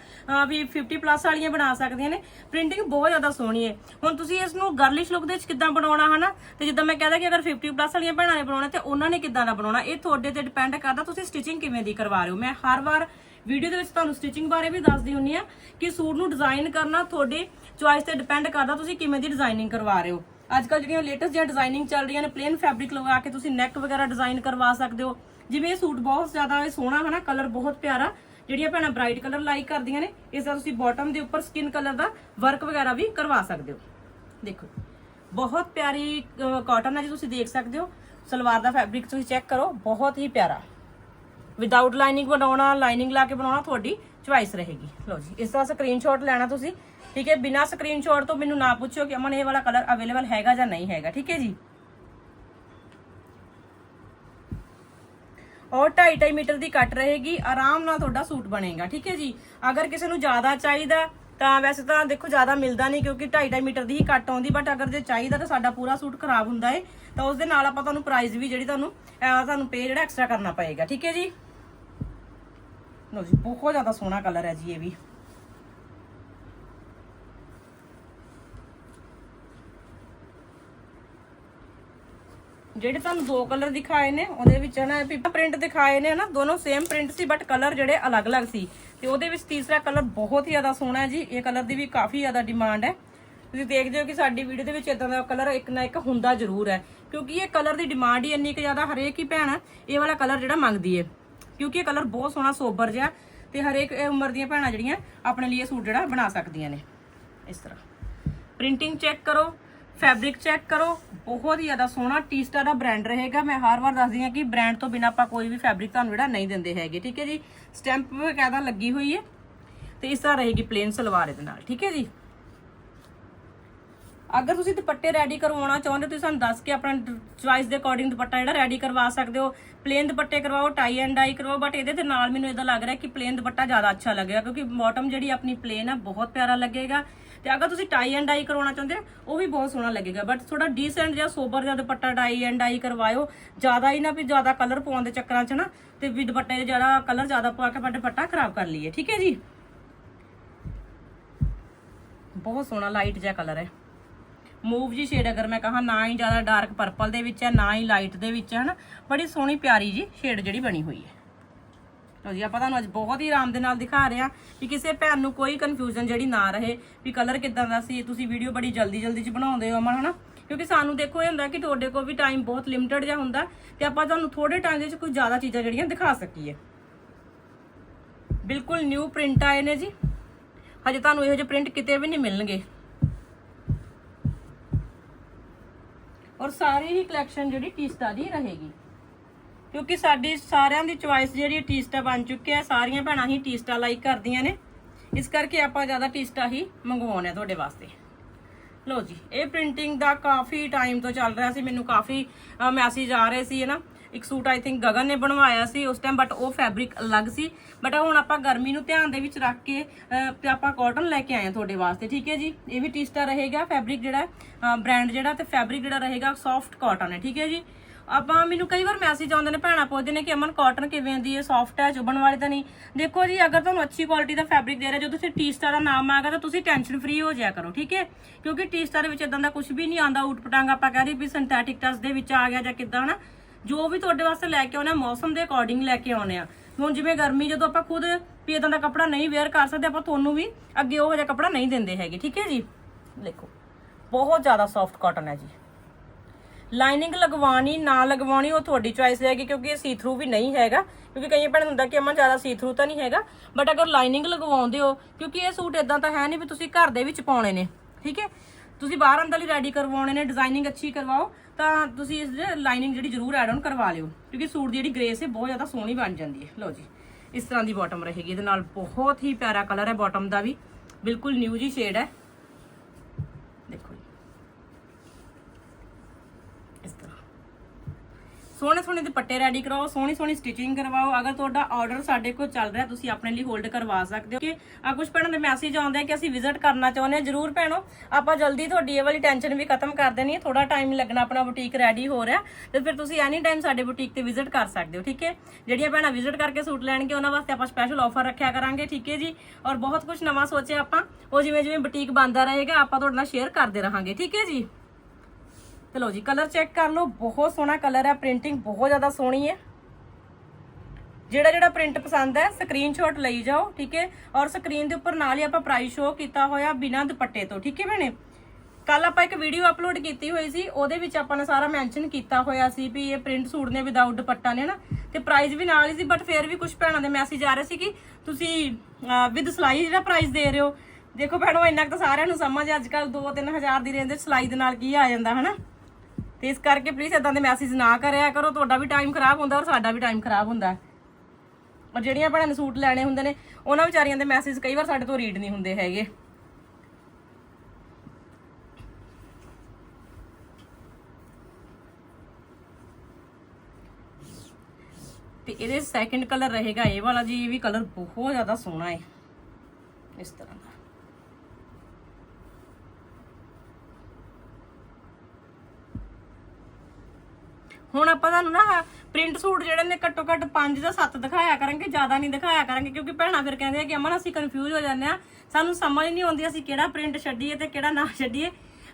ਵੀ 50 ਪਲੱਸ ਵਾਲੀਆਂ ਬਣਾ ਸਕਦੀਆਂ ਨੇ। ਪ੍ਰਿੰਟਿੰਗ ਬਹੁਤ ਜ਼ਿਆਦਾ ਸੋਹਣੀ ਹੈ। ਹੁਣ ਤੁਸੀਂ ਇਸ ਨੂੰ ਗਰਲਿਸ਼ ਲੁੱਕ ਦੇ ਵਿੱਚ ਕਿੱਦਾਂ ਬਣਾਉਣਾ, ਹਨਾ? ਤੇ ਜਿੱਦਾਂ ਮੈਂ ਕਹਿੰਦਾ ਕਿ ਅਗਰ 50 ਪਲੱਸ ਵਾਲੀਆਂ ਭੈਣਾਂ ਨੇ ਬਣਾਉਣਾ, ਤੇ ਉਹਨਾਂ ਨੇ ਕਿੱਦਾਂ ਦਾ ਬਣਾਉਣਾ? ਇਹ ਤੁਹਾਡੇ ਤੇ ਡਿਪੈਂਡ ਕਰਦਾ ਤੁਸੀਂ ਸਟਿਚਿੰਗ ਕਿਵੇਂ ਦੀ ਕਰਵਾ ਰਹੇ ਹੋ। ਮੈਂ ਹਰ ਵਾਰ ਵੀਡੀਓ ਦੇ ਵਿੱਚ ਤੁਹਾਨੂੰ ਸਟਿਚਿੰਗ ਬਾਰੇ ਵੀ ਦੱਸਦੀ ਹੁੰਨੀ ਆ ਕਿ ਸੂਟ ਨੂੰ ਡਿਜ਼ਾਈਨ ਕਰਨਾ ਤੁਹਾਡੇ ਚੁਆਇਸ ਤੇ ਡਿਪੈਂਡ ਕਰਦਾ ਤੁਸੀਂ ਕਿਵੇਂ ਦੀ ਡਿਜ਼ਾਈਨਿੰਗ ਕਰਵਾ ਰਹੇ ਹੋ। ਅੱਜ ਕੱਲ ਜਿਹੜੀਆਂ ਲੇਟੈਸਟ ਜਿਹੜੀਆਂ ਡਿਜ਼ਾਈਨਿੰਗ ਚੱਲ ਰਹੀਆਂ ਨੇ ਪਲੇਨ ਫੈਬਰਿਕ ਲਗਾ ਕੇ ਤੁਸੀਂ ਨੈਕ ਵਗੈਰਾ ਡਿਜ਼ਾਈਨ ਕਰਵਾ ਸਕਦੇ ਹੋ। ਜਿਵੇਂ ਇਹ ਸੂਟ ਬਹੁਤ ਜ਼ਿਆਦਾ ਇਹ ਸੋਹਣਾ ਹਨਾ ਕਲਰ ਬਹੁਤ ਪਿਆਰਾ, ਜਿਹੜੀਆਂ ਭੈਣਾਂ ਬ੍ਰਾਈਟ ਕਲਰ ਲਾਈਕ ਕਰਦੀਆਂ ਨੇ ਇਸ ਦਾ ਤੁਸੀਂ ਬਾਟਮ ਦੇ ਉੱਪਰ ਸਕਿਨ ਕਲਰ ਦਾ ਵਰਕ ਵਗੈਰਾ ਵੀ ਕਰਵਾ ਸਕਦੇ ਹੋ। ਦੇਖੋ, ਬਹੁਤ ਪਿਆਰੀ ਕਾਟਨ ਹੈ ਜੀ ਤੁਸੀਂ ਦੇਖ ਸਕਦੇ ਹੋ, ਸਲਵਾਰ ਦਾ ਫੈਬਰਿਕ ਤੁਸੀਂ ਚੈੱਕ ਕਰੋ, ਬਹੁਤ ਹੀ ਪਿਆਰਾ। ਵਿਦਆਊਟ ਲਾਈਨਿੰਗ ਬਣਾਉਣਾ ਲਾਈਨਿੰਗ ਲਾ ਕੇ ਬਣਾਉਣਾ, ਤੁਹਾਡੀ ਚੁਆਇਸ ਰਹੇਗੀ। ਲਓ ਜੀ, ਇਸ ਦਾ ਸਕਰੀਨਸ਼ਾਟ ਲੈਣਾ ਤੁਸੀਂ। ਠੀਕ ਹੈ, ਬਿਨਾ ਸਕਰੀਨਸ਼ਾਟ ਤੋਂ ਮੈਨੂੰ ਨਾ ਪੁੱਛਿਓ ਕਿ ਅਮਨ, ਇਹ ਵਾਲਾ ਕਲਰ ਅਵੇਲੇਬਲ ਹੈਗਾ ਜਾਂ ਨਹੀਂ ਹੈਗਾ। ਠੀਕ ਹੈ ਜੀ? ਔਰ 2.5 ਮੀਟਰ ਦੀ ਕੱਟ ਰਹੇਗੀ, ਆਰਾਮ ਨਾਲ ਤੁਹਾਡਾ ਸੂਟ ਬਣੇਗਾ। ਠੀਕ ਹੈ ਜੀ? ਅਗਰ ਕਿਸੇ ਨੂੰ ਜ਼ਿਆਦਾ ਚਾਹੀਦਾ, ਤਾਂ ਵੈਸੇ ਤਾਂ ਦੇਖੋ ਜ਼ਿਆਦਾ ਮਿਲਦਾ ਨਹੀਂ ਕਿਉਂਕਿ 2.5 ਮੀਟਰ ਦੀ ਹੀ ਕੱਟ ਆਉਂਦੀ ਬਟ ਅਗਰ ਜੇ ਚਾਹੀਦਾ ਤਾਂ ਸਾਡਾ ਪੂਰਾ ਸੂਟ ਖਰਾਬ ਹੁੰਦਾ ਏ। ਤਾਂ ਉਸ ਦੇ ਨਾਲ ਆਪਾਂ ਤੁਹਾਨੂੰ ਪ੍ਰਾਈਸ ਵੀ ਜਿਹੜੀ ਤੁਹਾਨੂੰ ਤੁਹਾਨੂੰ ਪੇ ਜਿਹੜਾ ਐਕਸਟਰਾ ਕਰਨਾ ਪਏਗਾ। ਠੀਕ ਹੈ ਜੀ? ਲੋ ਜੀ, ਬਹੁਤ ਜ਼ਿਆਦਾ ਸੋਹਣਾ ਕਲਰ ਹੈ ਜੀ ਇਹ ਵੀ। ਜਿਹੜੇ ਤੁਹਾਨੂੰ ਦੋ ਕਲਰ ਦਿਖਾਏ ਨੇ, ਉਹਦੇ ਵਿੱਚ ਨਾ ਪ੍ਰਿੰਟ ਦਿਖਾਏ ਨੇ ਨਾ, ਦੋਨੋਂ ਸੇਮ ਪ੍ਰਿੰਟ ਸੀ ਬਟ ਕਲਰ ਜਿਹੜੇ ਅਲੱਗ-ਅਲੱਗ ਸੀ। ਤੇ ਉਹਦੇ ਵਿੱਚ ਤੀਸਰਾ ਕਲਰ ਬਹੁਤ ਹੀ ਜ਼ਿਆਦਾ ਸੋਹਣਾ ਹੈ ਜੀ, ਇਹ ਕਲਰ ਦੀ ਵੀ ਕਾਫੀ ਜ਼ਿਆਦਾ ਡਿਮਾਂਡ ਹੈ। ਤੁਸੀਂ ਦੇਖਦੇ ਹੋ ਕਿ ਸਾਡੀ ਵੀਡੀਓ ਦੇ ਵਿੱਚ ਇਦਾਂ ਦਾ ਕਲਰ ਇੱਕ ਨਾ ਇੱਕ ਹੁੰਦਾ ਜ਼ਰੂਰ ਹੈ, ਕਿਉਂਕਿ ਇਹ ਕਲਰ ਦੀ ਡਿਮਾਂਡ ਹੀ ਇੰਨੀ ਕਿ ਜ਼ਿਆਦਾ ਹਰੇਕ ਹੀ ਭੈਣ, ਇਹ ਵਾਲਾ ਕਲਰ ਜਿਹੜਾ ਮੰਗਦੀ ਹੈ ਕਿਉਂਕਿ ਇਹ ਕਲਰ ਬਹੁਤ ਸੋਹਣਾ ਸੋਬਰ ਜਿਹਾ ਤੇ ਹਰੇਕ ਉਮਰ ਦੀਆਂ ਭੈਣਾਂ ਜਿਹੜੀਆਂ ਆਪਣੇ ਲਈ ਇਹ ਸੂਟ ਜਿਹੜਾ ਬਣਾ ਸਕਦੀਆਂ ਨੇ। ਇਸ ਤਰ੍ਹਾਂ। ਪ੍ਰਿੰਟਿੰਗ ਚੈੱਕ ਕਰੋ ਫੈਬਰਿਕ ਚੈੱਕ ਕਰੋ, ਬਹੁਤ ਹੀ ਜ਼ਿਆਦਾ ਸੋਹਣਾ ਟੀਸਟਾ ਦਾ ਬ੍ਰਾਂਡ ਰਹੇਗਾ। ਮੈਂ ਹਰ ਵਾਰ ਦੱਸਦੀ ਹਾਂ ਕਿ ਬ੍ਰਾਂਡ ਤੋਂ ਬਿਨਾ ਆਪਾਂ ਕੋਈ ਵੀ ਫੈਬਰਿਕ ਤੁਹਾਨੂੰ ਜਿਹੜਾ ਨਹੀਂ ਦਿੰਦੇ ਹੈਗੇ, ਠੀਕ ਹੈ ਜੀ? ਸਟੈਂਪ ਵਗੈਰਾ ਲੱਗੀ ਹੋਈ ਹੈ ਤੇ ਇਸ ਤਰ੍ਹਾਂ ਰਹੇਗੀ ਪਲੇਨ ਸਲਵਾਰ ਇਹਦੇ ਨਾਲ, ਠੀਕ ਹੈ ਜੀ? ਅਗਰ ਤੁਸੀਂ ਦੁਪੱਟੇ ਰੈਡੀ ਕਰਵਾਉਣਾ ਚਾਹੁੰਦੇ ਹੋ, ਤੁਸੀਂ ਸਾਨੂੰ ਦੱਸ ਕੇ ਆਪਣਾ ਚੁਆਇਸ ਦੇ ਅਕੋਰਡਿੰਗ ਦੁਪੱਟਾ ਜਿਹੜਾ ਰੈਡੀ ਕਰਵਾ ਸਕਦੇ ਹੋ। ਪਲੇਨ ਦੁਪੱਟੇ ਕਰਵਾਓ ਟਾਈ ਐਂਡ ਡਾਈ ਕਰਵਾਓ ਬਟ ਇਹਦੇ ਤੇ ਨਾਲ ਮੈਨੂੰ ਇਦਾਂ ਲੱਗ ਰਿਹਾ ਕਿ ਪਲੇਨ ਦੁਪੱਟਾ ਜ਼ਿਆਦਾ ਅੱਛਾ ਲੱਗੇਗਾ, ਕਿਉਂਕਿ ਬਾਟਮ ਜਿਹੜੀ ਆਪਣੀ ਪਲੇਨ ਹੈ ਬਹੁਤ ਪਿਆਰਾ ਲੱਗੇਗਾ। ਤੇ ਅਗਰ ਤੁਸੀਂ ਟਾਈ ਐਂਡ ਡਾਈ ਕਰਵਾਉਣਾ ਚਾਹੁੰਦੇ ਹੋ, ਉਹ ਵੀ ਬਹੁਤ ਸੋਹਣਾ ਲੱਗੇਗਾ ਬਟ ਥੋੜਾ ਡੀਸੈਂਟ ਜਾਂ ਸੋਬਰ ਜਿਹਾ ਦੁਪੱਟਾ ਡਾਈ ਐਂਡ ਡਾਈ ਕਰਵਾਇਓ। ਜ਼ਿਆਦਾ ਹੀ ਨਾ ਵੀ ਜ਼ਿਆਦਾ ਕਲਰ ਪਾਉਣ ਦੇ ਚੱਕਰਾਂ 'ਚ ਨਾ, ਤੇ ਵੀ ਦੁਪੱਟੇ 'ਚ ਜ਼ਿਆਦਾ ਕਲਰ ਜ਼ਿਆਦਾ ਪਾ ਕੇ ਆਪਾਂ ਦੁਪੱਟਾ ਖਰਾਬ ਕਰ ਲਈਏ, ਠੀਕ ਹੈ ਜੀ? ਬਹੁਤ ਸੋਹਣਾ ਲਾਈਟ ਜਿਹਾ ਕਲਰ ਹੈ। ਮੂਵ ਜੀ ਸ਼ੇਡ ਅਗਰ ਮੈਂ ਕਹਾ, ਨਾ ਹੀ ਜ਼ਿਆਦਾ ਡਾਰਕ ਪਰਪਲ ਦੇ ਵਿੱਚ ਹੈ, ਨਾ ਹੀ ਲਾਈਟ ਦੇ ਵਿੱਚ ਹੈ, ਹਨਾ? ਬੜੀ ਸੋਹਣੀ ਪਿਆਰੀ ਜੀ ਸ਼ੇਡ ਜਿਹੜੀ ਬਣੀ ਹੋਈ ਹੈ। ਲਓ ਜੀ, ਆਪਾਂ ਤੁਹਾਨੂੰ ਅੱਜ ਬਹੁਤ ਹੀ ਆਰਾਮ ਦੇ ਨਾਲ ਦਿਖਾ ਰਹੇ ਹਾਂ ਵੀ ਕਿਸੇ ਭੈਣ ਨੂੰ ਕੋਈ ਕਨਫਿਊਜ਼ਨ ਜਿਹੜੀ ਨਾ ਰਹੇ ਵੀ ਕਲਰ ਕਿੱਦਾਂ ਦਾ ਸੀ, ਤੁਸੀਂ ਵੀਡੀਓ ਬੜੀ ਜਲਦੀ ਜਲਦੀ ਚ ਬਣਾਉਂਦੇ ਹੋ ਅਮਨ, ਹਨਾ? ਕਿਉਂਕਿ ਸਾਨੂੰ ਦੇਖੋ ਇਹ ਹੁੰਦਾ ਕਿ ਤੁਹਾਡੇ ਕੋਲ ਵੀ ਟਾਈਮ ਬਹੁਤ ਲਿਮਟਿਡ ਜਿਹਾ ਹੁੰਦਾ ਤੇ ਆਪਾਂ ਤੁਹਾਨੂੰ ਥੋੜੇ ਟਾਈਮ ਦੇ ਵਿੱਚ ਕੋਈ ਜ਼ਿਆਦਾ ਚੀਜ਼ਾਂ ਜਿਹੜੀਆਂ ਦਿਖਾ ਸਕੀਏ। ਬਿਲਕੁਲ ਨਿਊ ਪ੍ਰਿੰਟ ਆਏ ਨੇ ਜੀ। ਹਜੇ ਤੁਹਾਨੂੰ ਇਹੋ ਜਿਹੇ ਪ੍ਰਿੰਟ ਕਿਤੇ ਵੀ ਨਹੀਂ ਮਿਲਣਗੇ। ਔਰ ਸਾਰੀ ਹੀ ਕਲੈਕਸ਼ਨ ਜਿਹੜੀ ਟੀਸਟਾ ਦੀ ਰਹੇਗੀ। ਕਿਉਂਕਿ ਸਾਡੀ ਸਾਰਿਆਂ ਦੀ ਚੁਆਇਸ ਜਿਹੜੀ ਟੀਸਟਾ ਬਣ ਚੁੱਕੀ ਹੈ, ਸਾਰੀਆਂ ਭੈਣਾਂ ਹੀ ਟੀਸਟਾ ਲਾਈਕ ਕਰਦੀਆਂ ਨੇ। ਇਸ ਕਰਕੇ ਆਪਾਂ ਜ਼ਿਆਦਾ ਟੀਸਟਾ ਹੀ ਮੰਗਵਾਉਣਾ ਤੁਹਾਡੇ ਵਾਸਤੇ। ਲੋ ਜੀ, ਇਹ ਪ੍ਰਿੰਟਿੰਗ ਦਾ ਕਾਫੀ ਟਾਈਮ ਤੋਂ ਚੱਲ ਰਿਹਾ ਸੀ, ਮੈਨੂੰ ਕਾਫੀ ਮੈਸੇਜ ਆ ਰਹੇ ਸੀ, ਹੈ ਨਾ? ਇੱਕ ਸੂਟ ਆਈ ਥਿੰਕ ਗਗਨ ਨੇ ਬਣਵਾਇਆ ਸੀ ਉਸ ਟਾਈਮ ਬਟ ਉਹ ਫੈਬਰਿਕ ਅਲੱਗ ਸੀ। ਬਟ ਹੁਣ ਆਪਾਂ ਗਰਮੀ ਨੂੰ ਧਿਆਨ ਦੇ ਵਿੱਚ ਰੱਖ ਕੇ ਅਹ, ਤੇ ਆਪਾਂ ਕਾਟਨ ਲੈ ਕੇ ਆਏ ਹਾਂ ਤੁਹਾਡੇ ਵਾਸਤੇ ਠੀਕ ਹੈ ਜੀ? ਇਹ ਵੀ ਟੀਸਟਾ ਰਹੇਗਾ ਫੈਬਰਿਕ ਜਿਹੜਾ ਬ੍ਰਾਂਡ ਜਿਹੜਾ ਤੇ ਫੈਬਰਿਕ ਜਿਹੜਾ ਰਹੇਗਾ ਸੌਫਟ ਕਾਟਨ ਹੈ ਠੀਕ ਹੈ ਜੀ? ਆਪਾਂ ਮੈਨੂੰ ਕਈ ਵਾਰ ਮੈਸੇਜ ਆਉਂਦੇ ਨੇ ਭੈਣਾਂ ਪੁੱਛਦੇ ਨੇ ਕਿ ਅਮਨ ਕਾਟਨ ਕਿਵੇਂ ਦੀ ਹੈ? ਸੌਫਟ ਹੈ ਚੁਭਣ ਵਾਲੀ ਤਾਂ ਨਹੀਂ। ਦੇਖੋ ਜੀ ਅਗਰ ਤੁਹਾਨੂੰ ਅੱਛੀ ਕੁਆਲਿਟੀ ਦਾ ਫੈਬਰਿਕ ਦੇ ਰਿਹਾ ਜਦੋਂ ਤੁਸੀਂ ਟੀ ਸਟਾਰ ਦਾ ਨਾਮ ਆਗਾ ਤਾਂ ਤੁਸੀਂ ਟੈਨਸ਼ਨ ਫ੍ਰੀ ਹੋ ਜਾਇਆ ਕਰੋ ਠੀਕ ਹੈ? ਕਿਉਂਕਿ ਟੀ ਸਟਾਰ ਦੇ ਵਿੱਚ ਇਦਾਂ ਦਾ ਕੁਝ ਵੀ ਨਹੀਂ ਆਉਂਦਾ ਊਟ ਆਪਾਂ ਕਹਿ ਰਹੀ ਵੀ ਸਿੰਥੈਟਿਕ ਟਸ ਦੇ ਵਿੱਚ ਆ ਗਿਆ ਜਾਂ ਕਿਦਾਂ ਨਾ ਜੋ ਵੀ ਤੁਹਾਡੇ ਵਾਸਤੇ ਲੈ ਕੇ ਆਉਣਾ ਮੌਸਮ ਦੇ ਅਕੋਰਡਿੰਗ ਲੈ ਕੇ ਆਉਣੇ ਆ। ਹੁਣ ਜਿਵੇਂ ਗਰਮੀ, ਜਦੋਂ ਆਪਾਂ ਖੁਦ ਵੀ ਇਦਾਂ ਦਾ ਕੱਪੜਾ ਨਹੀਂ ਵੇਅਰ ਕਰ ਸਕਦੇ, ਆਪਾਂ ਤੁਹਾਨੂੰ ਵੀ ਅੱਗੇ ਉਹ ਜਿਹਾ ਕੱਪੜਾ ਨਹੀਂ ਦਿੰਦੇ ਹੈਗੇ, ਠੀਕ ਹੈ ਜੀ? ਦੇਖੋ, ਬਹੁਤ ਜ਼ਿਆਦਾ ਸੌਫਟ ਕਾਟਨ ਹੈ ਜੀ। ਲਾਈਨਿੰਗ ਲਗਵਾਣੀ ਨਾ ਲਗਵਾਣੀ ਉਹ ਤੁਹਾਡੀ ਚੁਆਇਸ ਹੈਗੀ, ਕਿਉਂਕਿ ਇਹ ਸੀ ਥਰੂ ਵੀ ਨਹੀਂ ਹੈਗਾ। ਕਿਉਂਕਿ ਕਈ ਭੈਣ ਹੁੰਦਾ ਕਿ ਅਮਨ ਜ਼ਿਆਦਾ ਸੀ ਥਰੂ ਤਾਂ ਨਹੀਂ ਹੈਗਾ। ਬਟ ਅਗਰ ਲਾਈਨਿੰਗ ਲਗਵਾਉਂਦੇ ਹੋ, ਕਿਉਂਕਿ ਇਹ ਸੂਟ ਇਦਾਂ ਤਾਂ ਹੈ ਨਹੀਂ ਵੀ ਤੁਸੀਂ ਘਰ ਦੇ ਵਿੱਚ ਪਾਉਣੇ ਨੇ, ਠੀਕ ਹੈ? ਤੁਸੀਂ ਬਾਹਰ ਅੰਦਰ ਲਈ ਰੈਡੀ ਕਰਵਾਉਣੇ ਨੇ ਡਿਜ਼ਾਈਨਿੰਗ ਅੱਛੀ ਕਰਵਾਓ। ਤਾਂ ਤੁਸੀਂ ਇਸ ਦੇ ਲਾਈਨਿੰਗ ਜਿਹੜੀ ਜ਼ਰੂਰ ਐਡ ਆਨ ਕਰਵਾ ਲਿਓ, ਕਿਉਂਕਿ ਸੂਟ ਦੀ ਜਿਹੜੀ ਗ੍ਰੇਸ ਹੈ, ਬਹੁਤ ਜ਼ਿਆਦਾ ਸੋਹਣੀ ਬਣ ਜਾਂਦੀ ਹੈ। ਲਓ ਜੀ, ਇਸ ਤਰ੍ਹਾਂ ਦੀ ਬਾਟਮ ਰਹੇਗੀ। ਇਹਦੇ ਨਾਲ ਬਹੁਤ ਹੀ ਪਿਆਰਾ ਕਲਰ ਹੈ ਬਾਟਮ ਦਾ ਵੀ। ਬਿਲਕੁਲ ਨਿਊ ਜੀ ਸ਼ੇਡ ਹੈ ਦੇਖੋ ਜੀ ਇਸ ਤਰ੍ਹਾਂ ਸੋਹਣੇ ਸੋਹਣੇ ਦੁਪੱਟੇ ਰੈਡੀ ਕਰਾਓ ਸੋਹਣੀ ਸੋਹਣੀ ਸਟਿਚਿੰਗ ਕਰਵਾਓ। ਅਗਰ ਤੁਹਾਡਾ ਆਰਡਰ ਸਾਡੇ ਕੋਲ ਚੱਲ ਰਿਹਾ, ਤੁਸੀਂ ਆਪਣੇ ਲਈ ਹੋਲਡ ਕਰਵਾ ਸਕਦੇ ਹੋ। ਕਿ ਆ ਕੁਝ ਭੈਣਾਂ ਦੇ ਮੈਸੇਜ ਆਉਂਦੇ ਆ ਕਿ ਅਸੀਂ ਵਿਜ਼ਿਟ ਕਰਨਾ ਚਾਹੁੰਦੇ ਹਾਂ ਜਰੂਰ ਭੈਣੋ, ਆਪਾਂ ਜਲਦੀ ਤੁਹਾਡੀ ਇਹ ਵਾਲੀ ਟੈਨਸ਼ਨ ਵੀ ਖਤਮ ਕਰ ਦੇਣੀ ਹੈ। ਥੋੜਾ ਟਾਈਮ ਲੱਗਣਾ ਆਪਣਾ ਬੁਟੀਕ ਰੈਡੀ ਹੋ ਰਿਹਾ ਤੇ ਫਿਰ ਤੁਸੀਂ ਐਨੀ ਟਾਈਮ ਸਾਡੇ ਬੁਟੀਕ ਤੇ ਵਿਜ਼ਿਟ ਕਰ ਸਕਦੇ ਹੋ, ਠੀਕ ਹੈ? ਜਿਹੜੀਆਂ ਭੈਣਾਂ ਵਿਜ਼ਿਟ ਕਰਕੇ ਸੂਟ ਲੈਣਗੇ, ਉਹਨਾਂ ਵਾਸਤੇ ਆਪਾਂ ਸਪੈਸ਼ਲ ਆਫਰ ਰੱਖਿਆ ਕਰਾਂਗੇ, ਠੀਕ ਹੈ ਜੀ? ਔਰ ਬਹੁਤ ਕੁਝ ਨਵਾਂ ਸੋਚਿਆ ਆਪਾਂ। ਉਹ ਜਿਵੇਂ ਜਿਵੇਂ ਬੁਟੀਕ ਬਣਦਾ ਰਹੇਗਾ, ਆਪਾਂ ਤੁਹਾਡੇ ਨਾਲ ਸ਼ੇਅਰ ਕਰਦੇ ਰਹਾਂਗੇ, ਠੀਕ ਹੈ ਜੀ? ਚਲੋ ਜੀ ਕਲਰ ਚੈੱਕ ਕਰ ਲਓ, ਬਹੁਤ ਸੋਹਣਾ ਕਲਰ ਹੈ ਪ੍ਰਿੰਟਿੰਗ ਬਹੁਤ ਜ਼ਿਆਦਾ ਸੋਹਣੀ ਹੈ। ਜਿਹੜਾ ਜਿਹੜਾ ਪ੍ਰਿੰਟ ਪਸੰਦ ਹੈ ਸਕਰੀਨਸ਼ਾਟ ਲਈ ਜਾਓ, ਠੀਕ ਹੈ? ਔਰ ਸਕਰੀਨ ਦੇ ਉੱਪਰ ਨਾਲ ਹੀ ਆਪਾਂ ਪ੍ਰਾਈਸ ਸ਼ੋ ਕੀਤਾ ਹੋਇਆ ਬਿਨਾਂ ਦੁਪੱਟੇ ਤੋਂ, ਠੀਕ ਹੈ ਭੈਣੇ? ਕੱਲ ਆਪਾਂ ਇੱਕ ਵੀਡੀਓ ਅਪਲੋਡ ਕੀਤੀ ਹੋਈ ਸੀ, ਉਹਦੇ ਵਿੱਚ ਆਪਾਂ ਨੇ ਸਾਰਾ ਮੈਂਸ਼ਨ ਕੀਤਾ ਹੋਇਆ ਸੀ ਵੀ ਇਹ ਪ੍ਰਿੰਟ ਸੂਟ ਨੇ ਵਿਦਆਊਟ ਦੁਪੱਟਾ ਨੇ ਨਾ ਤੇ ਪ੍ਰਾਈਸ ਵੀ ਨਾਲ ਹੀ ਸੀ ਬਟ ਫਿਰ ਵੀ ਕੁਝ ਭੈਣਾਂ ਦੇ ਮੈਸੇਜ ਆ ਰਹੇ ਸੀ ਕਿ ਤੁਸੀਂ ਵਿਦ ਸਲਾਈ ਜਿਹੜਾ ਪ੍ਰਾਈਸ ਦੇ ਰਹੇ ਹੋ। ਦੇਖੋ ਭੈਣੋ, ਇੰਨਾ ਕੁ ਤਾਂ ਸਾਰਿਆਂ ਨੂੰ ਸਮਝ ਅੱਜ ਕੱਲ 2-3000 ਦੀ ਰੇਂਜ ਦੇ ਸਲਾਈ ਦੇ ਨਾਲ ਕੀ ਆ ਜਾਂਦਾ, ਹਨਾ? ਤੇ ਇਸ ਕਰਕੇ ਪਲੀਜ਼ ਇਦਾਂ ਦੇ ਮੈਸੇਜ ਨਾ ਕਰਿਆ ਕਰੋ, ਤੁਹਾਡਾ ਵੀ ਟਾਈਮ ਖਰਾਬ ਹੁੰਦਾ ਔਰ ਸਾਡਾ ਵੀ ਟਾਈਮ ਖਰਾਬ ਹੁੰਦਾ। ਔਰ ਜਿਹੜੀਆਂ ਭੈਣਾਂ ਨੇ ਸੂਟ ਲੈਣੇ ਹੁੰਦੇ ਨੇ, ਉਹਨਾਂ ਵਿਚਾਰੀਆਂ ਦੇ ਮੈਸੇਜ ਕਈ ਵਾਰ ਸਾਡੇ ਤੋਂ ਰੀਡ ਨਹੀਂ ਹੁੰਦੇ ਹੈਗੇ। ਤੇ ਇਹਦੇ ਸੈਕੰਡ ਕਲਰ ਰਹੇਗਾ ਇਹ ਵਾਲਾ ਜੀ, ਇਹ ਵੀ ਕਲਰ ਬਹੁਤ ਜ਼ਿਆਦਾ ਸੋਹਣਾ ਹੈ ਇਸ ਤਰ੍ਹਾਂ ਦਾ। ਹੁਣ ਆਪਾਂ ਤੁਹਾਨੂੰ ਨਾ ਪ੍ਰਿੰਟ ਸੂਟ ਜਿਹੜੇ ਨੇ ਘੱਟੋ ਘੱਟ 5 ਜਾਂ 7 ਦਿਖਾਇਆ ਕਰਾਂਗੇ, ਜ਼ਿਆਦਾ ਨਹੀਂ ਦਿਖਾਇਆ ਕਰਾਂਗੇ, ਕਿਉਂਕਿ ਭੈਣਾਂ ਫਿਰ ਕਹਿੰਦੇ ਆ ਕਿ ਅਮਨ, ਅਸੀਂ ਕਨਫਿਊਜ਼ ਹੋ ਜਾਂਦੇ ਆ ਸਾਨੂੰ ਸਮਝ ਨਹੀਂ ਆਉਂਦੀ ਅਸੀਂ ਕਿਹੜਾ ਪ੍ਰਿੰਟ ਛੱਡੀਏ ਤੇ ਕਿਹੜਾ ਨਾ ਛੱਡੀਏ।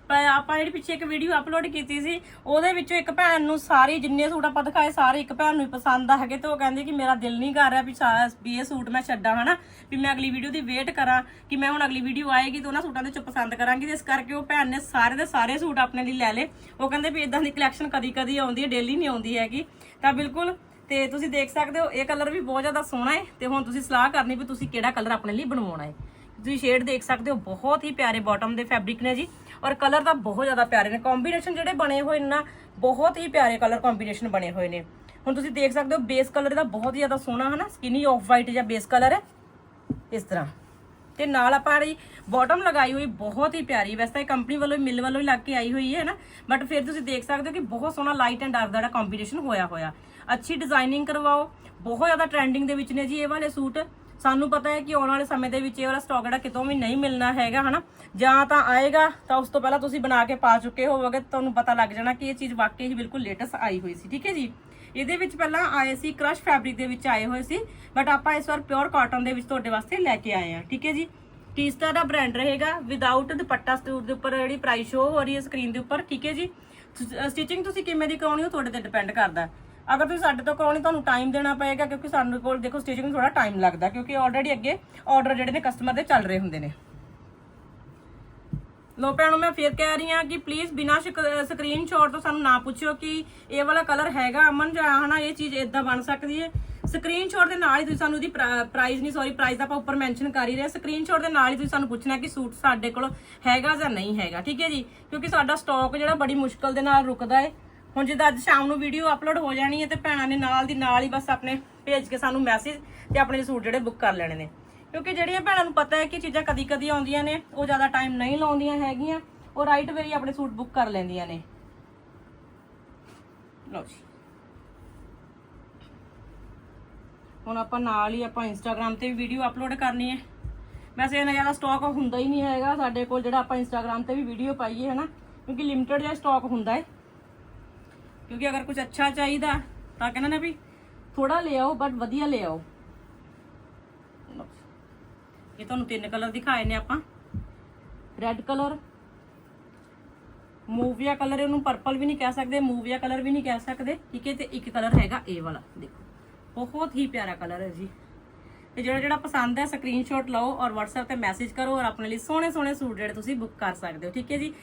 ਆਪਾਂ ਜਿਹੜੀ ਪਿੱਛੇ ਇੱਕ ਵੀਡੀਓ ਅਪਲੋਡ ਕੀਤੀ ਸੀ, ਉਹਦੇ ਵਿੱਚੋਂ ਇੱਕ ਭੈਣ ਨੂੰ ਸਾਰੇ ਜਿੰਨੇ ਸੂਟ ਆਪਾਂ ਦਿਖਾਏ, ਸਾਰੇ ਇੱਕ ਭੈਣ ਨੂੰ ਹੀ ਪਸੰਦ ਆ ਹੈਗੇ ਤੇ ਉਹ ਕਹਿੰਦੀ ਕਿ ਮੇਰਾ ਦਿਲ ਨਹੀਂ ਕਰ ਰਿਹਾ ਵੀ ਸਾ- ਵੀ ਇਹ ਸੂਟ ਮੈਂ ਛੱਡਾਂ, ਹਨਾ? ਵੀ ਮੈਂ ਅਗਲੀ ਵੀਡੀਓ ਦੀ ਵੇਟ ਕਰਾਂ, ਕਿ ਮੈਂ ਹੁਣ ਅਗਲੀ ਵੀਡੀਓ ਆਏਗੀ ਤਾਂ ਉਹਨਾਂ ਸੂਟਾਂ ਦੇ ਚੋਂ ਪਸੰਦ ਕਰਾਂਗੀ ਤੇ ਇਸ ਕਰਕੇ ਉਹ ਭੈਣ ਨੇ ਸਾਰੇ ਦੇ ਸਾਰੇ ਸੂਟ ਆਪਣੇ ਲਈ ਲੈ ਲਏ। ਉਹ ਕਹਿੰਦੇ ਵੀ ਇਦਾਂ ਦੀ ਕਲੈਕਸ਼ਨ ਕਦੀ ਕਦੀ ਆਉਂਦੀ ਹੈ ਡੇਲੀ ਨਹੀਂ ਆਉਂਦੀ ਹੈਗੀ। ਤਾਂ ਬਿਲਕੁਲ, ਤੇ ਤੁਸੀਂ ਦੇਖ ਸਕਦੇ ਹੋ, ਇਹ ਕਲਰ ਵੀ ਬਹੁਤ ਜ਼ਿਆਦਾ ਸੋਹਣਾ ਹੈ ਤੇ ਹੁਣ ਤੁਸੀਂ ਸਲਾਹ ਕਰਨੀ ਵੀ ਤੁਸੀਂ ਕਿਹੜਾ ਕਲਰ ਆਪਣੇ ਲਈ ਬਣਵਾਉਣਾ ਹੈ। ਤੁਸੀਂ ਸ਼ੇਡ ਦੇਖ ਸਕਦੇ ਹੋ, ਬਹੁਤ ਹੀ ਪਿਆਰੇ ਬਾਟਮ ਦੇ ਫੈਬਰਿਕ ਨੇ ਜੀ। ਔਰ ਕਲਰ ਤਾਂ ਬਹੁਤ ਜ਼ਿਆਦਾ ਪਿਆਰੇ ਨੇ। ਕੰਬੀਨੇਸ਼ਨ ਜਿਹੜੇ ਬਣੇ ਹੋਏ ਨੇ ਨਾ, ਬਹੁਤ ਹੀ ਪਿਆਰੇ ਕਲਰ ਕੰਬੀਨੇਸ਼ਨ ਬਣੇ ਹੋਏ ਨੇ। ਹੁਣ ਤੁਸੀਂ ਦੇਖ ਸਕਦੇ ਹੋ ਬੇਸ ਕਲਰ ਦਾ ਬਹੁਤ ਹੀ ਜ਼ਿਆਦਾ ਸੋਹਣਾ ਹੈ ਨਾ ਸਕਿਨੀ ਆਫ ਵਾਈਟ ਜਾਂ ਬੇਸ ਕਲਰ ਹੈ। ਇਸ ਤਰ੍ਹਾਂ। ਤੇ ਨਾਲ ਆਪਾਂ ਜਿਹੜੀ ਬਾਟਮ ਲਗਾਈ ਹੋਈ, ਬਹੁਤ ਹੀ ਪਿਆਰੀ। ਵੈਸੇ ਤਾਂ ਇਹ ਕੰਪਨੀ ਵੱਲੋਂ ਹੀ ਮਿਲ ਵੱਲੋਂ ਹੀ ਲੱਗ ਕੇ ਆਈ ਹੋਈ ਹੈ ਨਾ ਬਟ ਫਿਰ ਤੁਸੀਂ ਦੇਖ ਸਕਦੇ ਹੋ ਕਿ ਬਹੁਤ ਸੋਹਣਾ ਲਾਈਟ ਐਂਡ ਡਾਰਕ ਦਾ ਜਿਹੜਾ ਕੰਬੀਨੇਸ਼ਨ ਹੋਇਆ ਹੋਇਆ। ਅੱਛੀ ਡਿਜ਼ਾਈਨਿੰਗ ਕਰਵਾਓ। ਬਹੁਤ ਜ਼ਿਆਦਾ ਟ੍ਰੈਂਡਿੰਗ ਦੇ ਵਿੱਚ ਨੇ ਜੀ ਇਹ ਵਾਲੇ ਸੂਟ। ਸਾਨੂੰ ਪਤਾ ਹੈ ਕਿ ਆਉਣ ਵਾਲੇ ਸਮੇਂ ਦੇ ਵਿੱਚ ਇਹ ਵਾਲਾ ਸਟਾਕ ਜਿਹੜਾ ਕਿਤੋਂ ਵੀ ਨਹੀਂ ਮਿਲਣਾ ਹੈਗਾ, ਹਨਾ? ਜਾਂ ਤਾਂ ਆਏਗਾ, ਤਾਂ ਉਸ ਤੋਂ ਪਹਿਲਾਂ ਤੁਸੀਂ ਬਣਾ ਕੇ ਪਾ ਚੁੱਕੇ ਹੋਵੋਗੇ, ਤੁਹਾਨੂੰ ਪਤਾ ਲੱਗ ਜਾਣਾ ਕਿ ਇਹ ਚੀਜ਼ ਵਾਕਈ ਹੀ ਬਿਲਕੁਲ ਲੇਟੈਸਟ ਆਈ ਹੋਈ ਸੀ, ਠੀਕ ਹੈ ਜੀ? ਇਹਦੇ ਵਿੱਚ ਪਹਿਲਾਂ ਆਏ ਸੀ ਕ੍ਰਸ਼ ਫੈਬਰਿਕ ਦੇ ਵਿੱਚ ਆਏ ਹੋਏ ਸੀ ਬਟ ਆਪਾਂ ਇਸ ਵਾਰ ਪਿਓਰ ਕਾਟਨ ਦੇ ਵਿੱਚ ਤੁਹਾਡੇ ਵਾਸਤੇ ਲੈ ਕੇ ਆਏ ਆ ਠੀਕ ਹੈ ਜੀ? ਟੀਸਟਾ ਦਾ ਬ੍ਰਾਂਡ ਰਹੇਗਾ ਵਿਦਆਊਟ ਦੁਪੱਟਾ ਸਟੂਡ ਦੇ ਉੱਪਰ ਜਿਹੜੀ ਪ੍ਰਾਈਸ ਸ਼ੋ ਹੋ ਰਹੀ ਹੈ ਸਕਰੀਨ ਦੇ ਉੱਪਰ, ਠੀਕ ਹੈ ਜੀ? ਸਟਿਚਿੰਗ ਤੁਸੀਂ ਕਿਵੇਂ ਦੀ ਕਰਾਉਣੀ ਹੋ ਤੁਹਾਡੇ ਤੇ ਡਿਪੈਂਡ ਕਰਦਾ ਅਗਰ ਤੁਸੀਂ ਸਾਡੇ ਤੋਂ ਕਰਾਉਣੀ, ਤੁਹਾਨੂੰ ਟਾਈਮ ਦੇਣਾ ਪਏਗਾ, ਕਿਉਂਕਿ ਸਾਡੇ ਕੋਲ ਦੇਖੋ ਸਟਿਚਿੰਗ ਨੂੰ ਥੋੜਾ ਟਾਈਮ ਲੱਗਦਾ, ਕਿਉਂਕਿ ਆਲਰੇਡੀ ਅੱਗੇ ਆਰਡਰ ਜਿਹੜੇ ਨੇ ਕਸਟਮਰ ਦੇ ਚੱਲ ਰਹੇ ਹੁੰਦੇ ਨੇ। ਲੋ ਭੈਣੋ, ਮੈਂ ਫੇਰ ਕਹਿ ਰਹੀ ਹਾਂ ਕਿ ਪਲੀਜ਼ ਬਿਨਾ ਸਕਰੀਨਸ਼ਾਟ ਤੋਂ ਸਾਨੂੰ ਨਾ ਪੁੱਛਿਓ ਕਿ ਇਹ ਵਾਲਾ ਕਲਰ ਹੈਗਾ ਅਮਨ ਜਾਂ ਹਨਾ, ਇਹ ਚੀਜ਼ ਇਦਾਂ ਬਣ ਸਕਦੀ ਹੈ। ਸਕਰੀਨਸ਼ਾਟ ਦੇ ਨਾਲ ਹੀ ਤੁਸੀਂ ਸਾਨੂੰ ਉਹਦੀ ਪ੍ਰਾਈਸ ਨਹੀਂ ਸੌਰੀ ਪ੍ਰਾਈਸ ਆਪਾਂ ਉੱਪਰ ਮੈਂਸ਼ਨ ਕਰ ਹੀ ਰਹੇ ਸਕਰੀਨਸ਼ਾਟ ਦੇ ਨਾਲ ਹੀ ਤੁਸੀਂ ਸਾਨੂੰ ਪੁੱਛਣਾ ਕਿ ਸੂਟ ਸਾਡੇ ਕੋਲ ਹੈਗਾ ਜਾਂ ਨਹੀਂ ਹੈਗਾ, ਠੀਕ ਹੈ ਜੀ? ਕਿਉਂਕਿ ਸਾਡਾ ਸਟਾਕ ਜਿਹੜਾ ਬੜੀ ਮੁਸ਼ਕਲ ਦੇ ਨਾਲ ਰੁਕਦਾ ਹੈ। ਹੁਣ ਜਿੱਦਾਂ ਅੱਜ ਸ਼ਾਮ ਨੂੰ ਵੀਡੀਓ ਅਪਲੋਡ ਹੋ ਜਾਣੀ ਹੈ ਤੇ ਭੈਣਾਂ ਨੇ ਨਾਲ ਦੀ ਨਾਲ ਹੀ ਬਸ ਆਪਣੇ ਭੇਜ ਕੇ ਸਾਨੂੰ ਮੈਸੇਜ ਤੇ ਆਪਣੇ ਸੂਟ ਜਿਹੜੇ ਬੁੱਕ ਕਰ ਲੈਣੇ ਨੇ। ਕਿਉਂਕਿ ਜਿਹੜੀਆਂ ਭੈਣਾਂ ਨੂੰ ਪਤਾ ਹੈ ਕਿ ਚੀਜ਼ਾਂ ਕਦੀ ਕਦੀ ਆਉਂਦੀਆਂ ਨੇ, ਉਹ ਜ਼ਿਆਦਾ ਟਾਈਮ ਨਹੀਂ ਲਾਉਂਦੀਆਂ ਹੈਗੀਆਂ, ਉਹ ਰਾਈਟ ਵੇਰੀ ਆਪਣੇ ਸੂਟ ਬੁੱਕ ਕਰ ਲੈਂਦੀਆਂ ਨੇ। ਲਓ ਜੀ। ਹੁਣ ਆਪਾਂ ਨਾਲ ਹੀ ਆਪਾਂ ਇੰਸਟਾਗ੍ਰam ਤੇ ਵੀ ਵੀਡੀਓ ਅਪਲੋਡ ਕਰਨੀ ਹੈ। ਵੈਸੇ ਇਹਨਾਂ ਜ਼ਿਆਦਾ ਸਟਾਕ ਹੁੰਦਾ ਹੀ ਨਹੀਂ ਹੈਗਾ, ਸਾਡੇ ਕੋਲ ਜਿਹੜਾ ਆਪਾਂ ਇੰਸਟਾਗ੍ਰam ਤੇ ਵੀ ਵੀਡੀਓ ਪਾਈਏ ਹਨਾ, ਕਿਉਂਕਿ ਲਿਮਟਿਡ ਜਿਹਾ ਸਟਾਕ ਹੁੰਦਾ ਹੈ। ਕਿਉਂਕਿ ਅਗਰ ਕੁਝ ਅੱਛਾ ਚਾਹੀਦਾ ਤਾਂ ਕਹਿੰਦੇ ਨੇ ਵੀ ਥੋੜਾ ਲੈ ਆਓ ਬਟ ਵਧੀਆ ਲੈ ਆਓ। ਇਹ ਤੁਹਾਨੂੰ ਤਿੰਨ ਕਲਰ ਦਿਖਾਏ ਨੇ ਆਪਾਂ। ਰੈੱਡ ਕਲਰ, ਮੂਵੀਆ ਕਲਰ ਇਹਨੂੰ ਪਰਪਲ ਵੀ ਨਹੀਂ ਕਹਿ ਸਕਦੇ, ਮੂਵੀਆ ਕਲਰ ਵੀ ਨਹੀਂ ਕਹਿ ਸਕਦੇ। ਠੀਕ ਹੈ, ਤੇ ਇੱਕ ਕਲਰ ਹੈਗਾ ਇਹ ਵਾਲਾ, ਦੇਖੋ। ਬਹੁਤ ਹੀ ਪਿਆਰਾ ਕਲਰ ਹੈ ਜੀ। ਤੇ ਜਿਹੜਾ ਜਿਹੜਾ ਪਸੰਦ ਹੈ ਸਕਰੀਨਸ਼ਾਟ ਲਓ ਔਰ WhatsApp ਤੇ ਮੈਸੇਜ ਕਰੋ ਔਰ ਆਪਣੇ ਲਈ ਸੋਹਣੇ ਸੋਹਣੇ ਸੂਟ ਜਿਹੜੇ ਤੁਸੀਂ ਬੁੱਕ ਕਰ ਸਕਦੇ ਹੋ। ਠੀਕ ਹੈ ਜੀ।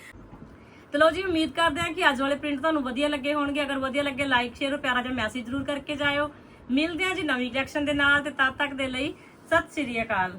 ਤੇ ਲਓ ਜੀ, ਉਮੀਦ ਕਰਦੇ ਹਾਂ ਕਿ ਅੱਜ ਵਾਲੇ ਪ੍ਰਿੰਟ ਤੁਹਾਨੂੰ ਵਧੀਆ ਲੱਗੇ ਹੋਣਗੇ। ਅਗਰ ਵਧੀਆ ਲੱਗੇ ਲਾਈਕ ਸ਼ੇਅਰ ਔਰ ਪਿਆਰਾ ਜਿਹਾ ਮੈਸੇਜ ਜ਼ਰੂਰ ਕਰਕੇ ਜਾਇਓ। ਮਿਲਦੇ ਹਾਂ ਜੀ ਨਵੀਂ ਕਲੈਕਸ਼ਨ ਦੇ ਨਾਲ ਤੇ ਤਦ ਤੱਕ ਦੇ ਲਈ ਸਤਿ ਸ਼੍ਰੀ ਅਕਾਲ।